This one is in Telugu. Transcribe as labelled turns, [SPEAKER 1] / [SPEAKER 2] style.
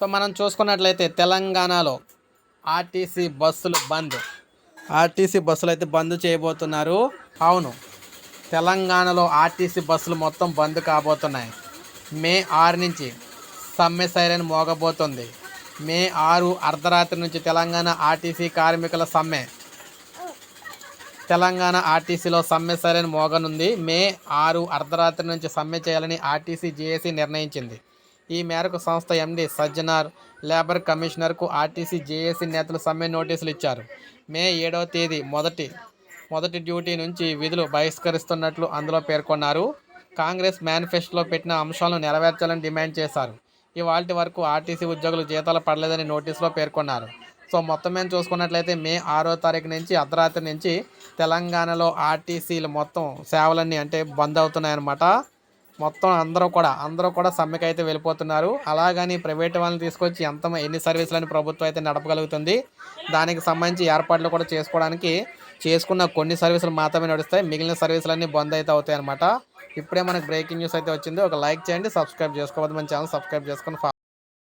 [SPEAKER 1] సో మనం చూసుకున్నట్లయితే తెలంగాణలో ఆర్టీసీ బస్సులు బంద్. ఆర్టీసీ బస్సులు అయితే బంద్ చేయబోతున్నారు. అవును తెలంగాణలో ఆర్టీసీ బస్సులు మొత్తం బంద్ కాబోతున్నాయి. మే ఆరు నుంచి సమ్మె సైరన్ మోగబోతుంది. మే ఆరు అర్ధరాత్రి నుంచి తెలంగాణ ఆర్టీసీ కార్మికుల సమ్మె. తెలంగాణ ఆర్టీసీలో సమ్మె సరైన మోగనుంది. మే ఆరు అర్ధరాత్రి నుంచి సమ్మె చేయాలని ఆర్టీసీ జేఏసీ నిర్ణయించింది. ఈ మేరకు సంస్థ ఎండీ సజ్జనార్ లేబర్ కమిషనర్కు ఆర్టీసీ జేఏసీ నేతలు సమ్మె నోటీసులు ఇచ్చారు. మే ఏడవ తేదీ మొదటి మొదటి డ్యూటీ నుంచి విధులు బహిష్కరిస్తున్నట్లు అందులో పేర్కొన్నారు. కాంగ్రెస్ మేనిఫెస్టోలో పెట్టిన అంశాలను నెరవేర్చాలని డిమాండ్ చేశారు. ఇవాళ వరకు ఆర్టీసీ ఉద్యోగులు జీతాలు పడలేదని నోటీసులో పేర్కొన్నారు. సో మొత్తం మేము చూసుకున్నట్లయితే మే ఆరో తారీఖు నుంచి అర్ధరాత్రి నుంచి తెలంగాణలో ఆర్టీసీలు మొత్తం సేవలన్నీ అంటే బంద్ అవుతున్నాయన్నమాట. మొత్తం అందరూ కూడా అందరూ కూడా సమ్మెకి అయితే వెళ్ళిపోతున్నారు. అలాగని ప్రైవేట్ వాళ్ళని తీసుకొచ్చి ఎంత ఎన్ని సర్వీసులని ప్రభుత్వం అయితే నడపగలుగుతుంది. దానికి సంబంధించి ఏర్పాట్లు కూడా చేసుకోవడానికి చేసుకున్న కొన్ని సర్వీసులు మాత్రమే నడుస్తాయి. మిగిలిన సర్వీసులన్నీ బంద్ అయితే అవుతాయి అనమాట ఇప్పుడే మనకు బ్రేకింగ్ న్యూస్ అయితే వచ్చింది. ఒక లైక్ చేయండి సబ్స్క్రైబ్ చేసుకోవద్దు మన ఛానల్ సబ్స్క్రైబ్ చేసుకొని